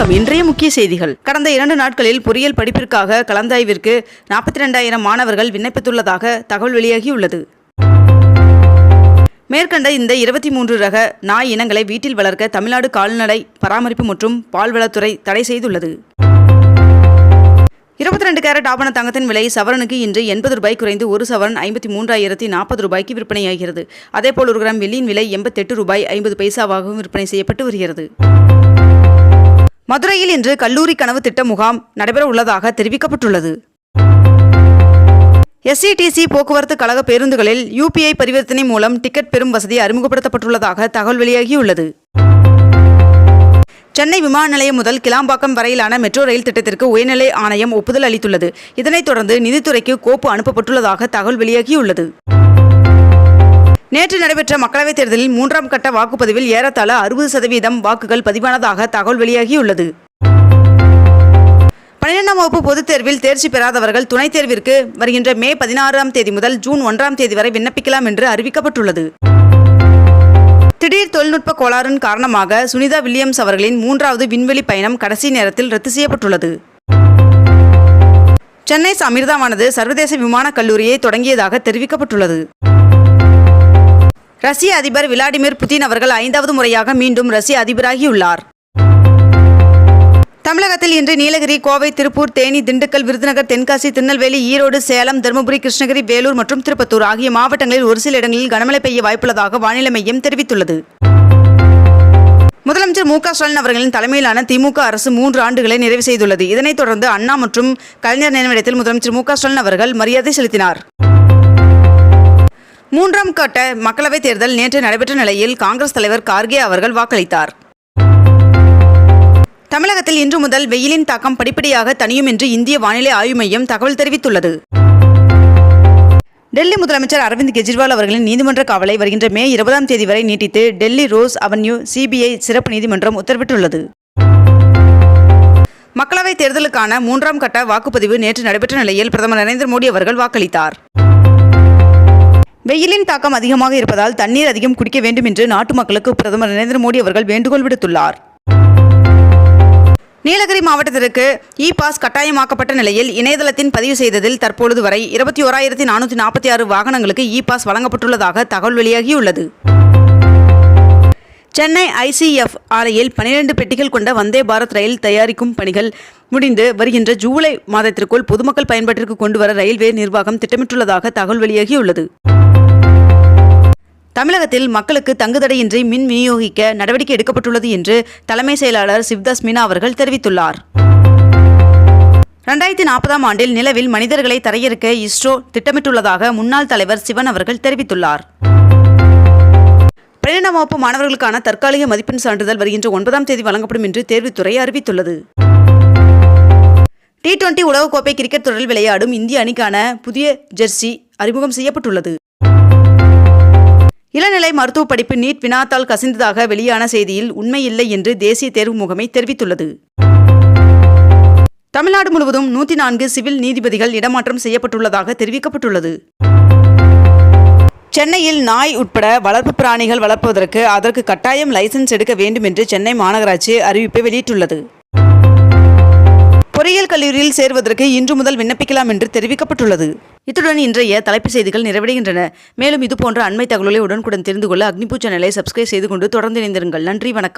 வணக்கம். இன்றைய முக்கிய செய்திகள். கடந்த இரண்டு நாட்களில் பொறியியல் படிப்பிற்காக கலந்தாய்விற்கு நாற்பத்தி ரெண்டாயிரம் மாணவர்கள் விண்ணப்பித்துள்ளதாக தகவல் வெளியாகியுள்ளது. மேற்கண்ட இந்த இருபத்தி மூன்று ரக நாய் இனங்களை வீட்டில் வளர்க்க தமிழ்நாடு கால்நடை பராமரிப்பு மற்றும் பால்வளத்துறை தடை செய்துள்ளது. இருபத்தி ரெண்டு கேரட் ஆபண தங்கத்தின் விலை சவரனுக்கு இன்று எண்பது ரூபாய் குறைந்து ஒரு சவரன் ஐம்பத்தி மூன்றாயிரத்தி நாற்பது ரூபாய்க்கு விற்பனையாகிறது. அதேபோல் ஒரு கிராம் வெள்ளியின் விலை எண்பத்தெட்டு ரூபாய் ஐம்பது பைசாவாகவும் விற்பனை செய்யப்பட்டு வருகிறது. மதுரையில் இன்று கல்லூரி கனவு திட்ட முகாம் நடைபெற உள்ளதாக தெரிவிக்கப்பட்டுள்ளது. எஸ்சிடிசி போக்குவரத்து கழக பேருந்துகளில் யூபிஐ பரிவர்த்தனை மூலம் டிக்கெட் பெறும் வசதி அறிமுகப்படுத்தப்பட்டுள்ளதாக தகவல் வெளியாகியுள்ளது. சென்னை விமான நிலையம் முதல் கிளாம்பாக்கம் வரையிலான மெட்ரோ ரயில் திட்டத்திற்கு உயர்நிலை ஆணையம் ஒப்புதல் அளித்துள்ளது. இதனைத் தொடர்ந்து நிதித்துறைக்கு கோப்பு அனுப்பப்பட்டுள்ளதாக தகவல் வெளியாகியுள்ளது. நேற்று நடைபெற்ற மக்களவைத் தேர்தலில் மூன்றாம் கட்ட வாக்குப்பதிவில் ஏறத்தாழ அறுபது சதவீதம் வாக்குகள் பதிவானதாக தகவல் வெளியாகியுள்ளது. பன்னிரெண்டாம் வகுப்பு பொதுத் தேர்வில் தேர்ச்சி பெறாதவர்கள் துணைத் தேர்விற்கு வருகின்ற மே பதினாறாம் தேதி முதல் ஜூன் ஒன்றாம் தேதி வரை விண்ணப்பிக்கலாம் என்று அறிவிக்கப்பட்டுள்ளது. திடீர் தொழில்நுட்ப கோளாறின் காரணமாக சுனிதா வில்லியம்ஸ் அவர்களின் மூன்றாவது விண்வெளி பயணம் கடைசி நேரத்தில் ரத்து செய்யப்பட்டுள்ளது. சென்னை அமிர்தாவானது சர்வதேச விமானக் கல்லூரியை தொடங்கியதாக தெரிவிக்கப்பட்டுள்ளது. ரஷ்ய அதிபர் விளாடிமிர் புதின் அவர்கள் ஐந்தாவது முறையாக மீண்டும் ரஷ்ய அதிபராகியுள்ளார். தமிழகத்தில் இன்று நீலகிரி கோவை திருப்பூர் தேனி திண்டுக்கல் விருதுநகர் தென்காசி திருநெல்வேலி ஈரோடு சேலம் தருமபுரி கிருஷ்ணகிரி வேலூர் மற்றும் திருப்பத்தூர் ஆகிய மாவட்டங்களில் ஒரு சில இடங்களில் கனமழை பெய்ய வாய்ப்புள்ளதாக வானிலை மையம் தெரிவித்துள்ளது. முதலமைச்சர் மு க ஸ்டாலின் அவர்களின் தலைமையிலான திமுக அரசு மூன்று ஆண்டுகளை நிறைவு செய்துள்ளது. இதனைத் தொடர்ந்து அண்ணா மற்றும் கலைஞர் நினைவிடத்தில் முதலமைச்சர் மு க ஸ்டாலின் அவர்கள் மரியாதை செலுத்தினார். மூன்றாம் கட்ட மக்களவைத் தேர்தல் நேற்று நடைபெற்ற நிலையில் காங்கிரஸ் தலைவர் கார்கே அவர்கள் வாக்களித்தார். தமிழகத்தில் இன்று முதல் வெயிலின் தாக்கம் படிப்படியாக தணியும் என்று இந்திய வானிலை ஆய்வு மையம் தகவல் தெரிவித்துள்ளது. டெல்லி முதலமைச்சர் அரவிந்த் கெஜ்ரிவால் அவர்களின் நீதிமன்ற காவலை வருகின்ற மே இருபதாம் தேதி வரை நீட்டித்து டெல்லி ரோஸ் அவென்யூ சிபிஐ சிறப்பு நீதிமன்றம் உத்தரவிட்டுள்ளது. மக்களவைத் தேர்தலுக்கான மூன்றாம் கட்ட வாக்குப்பதிவு நேற்று நடைபெற்ற நிலையில் பிரதமர் நரேந்திர மோடி அவர்கள் வாக்களித்தார். வெயிலின் தாக்கம் அதிகமாக இருப்பதால் தண்ணீர் அதிகம் குடிக்க வேண்டும் என்று நாட்டு மக்களுக்கு பிரதமர் நரேந்திர மோடி அவர்கள் வேண்டுகோள் விடுத்துள்ளார். நீலகிரி மாவட்டத்திற்கு இ பாஸ் கட்டாயமாக்கப்பட்ட நிலையில் இணையதளத்தின் பதிவு செய்ததில் தற்பொழுது வரை இருபத்தி ஓராயிரத்தி நானூற்றி நாற்பத்தி ஆறு வாகனங்களுக்கு இ பாஸ் வழங்கப்பட்டுள்ளதாக தகவல் வெளியாகியுள்ளது. சென்னை ஐசிஎஃப் ஆலையில் பனிரெண்டு பெட்டிகள் கொண்ட வந்தே பாரத் ரயில் தயாரிக்கும் பணிகள் முடிந்து வருகின்ற ஜூலை மாதத்திற்குள் பொதுமக்கள் பயன்பாட்டிற்கு கொண்டு வர ரயில்வே நிர்வாகம் திட்டமிட்டுள்ளதாக தகவல் வெளியாகியுள்ளது. தமிழகத்தில் மக்களுக்கு தங்குதடையின்றி மின் விநியோகிக்க நடவடிக்கை எடுக்கப்பட்டுள்ளது என்று தலைமை செயலாளர் சிவ்தாஸ் மீனா அவர்கள் தெரிவித்துள்ளார். ரெண்டாயிரத்தி நாற்பதாம் ஆண்டில் நிலவில் மனிதர்களை தரையிறக்க இஸ்ரோ திட்டமிட்டுள்ளதாக முன்னாள் தலைவர் சிவன் அவர்கள் தெரிவித்துள்ளார். பன்னிரெண்டாம் வகுப்பு மாணவர்களுக்கான தற்காலிக மதிப்பெண் சான்றிதழ் வருகின்ற ஒன்பதாம் தேதி வழங்கப்படும் என்று தேர்வுத்துறை அறிவித்துள்ளது. டி டுவெண்டி உலகக்கோப்பை கிரிக்கெட் தொடரில் விளையாடும் இந்திய அணிக்கான புதிய ஜெர்சி அறிமுகம் செய்யப்பட்டுள்ளது. இளநிலை மருத்துவ படிப்பு நீட் வினாத்தால் கசிந்ததாக வெளியான செய்தியில் உண்மையில்லை என்று தேசிய தேர்வு முகமை தெரிவித்துள்ளது. தமிழ்நாடு முழுவதும் நூற்றி நான்கு சிவில் நீதிபதிகள் இடமாற்றம் செய்யப்பட்டுள்ளதாக தெரிவிக்கப்பட்டுள்ளது. சென்னையில் நாய் உட்பட வளர்ப்பு பிராணிகள் வளர்ப்பதற்கு அதற்கு கட்டாயம் லைசென்ஸ் எடுக்க வேண்டும் என்று சென்னை மாநகராட்சி அறிவிப்பை வெளியிட்டுள்ளது. பொறியியல் கல்லூரியில் சேர்வதற்கு இன்று முதல் விண்ணப்பிக்கலாம் என்று தெரிவிக்கப்பட்டுள்ளது. இத்துடன் இன்றைய தலைப்புச் செய்திகள் நிறைவடைகின்றன. மேலும் இதுபோன்ற அண்மை தகவலை உடனுக்குடன் தெரிந்து கொள்ள அக்னிபூ சேனலை சப்ஸ்கிரைப் செய்து கொண்டு தொடர்ந்து இணைந்திருங்கள். நன்றி வணக்கம்.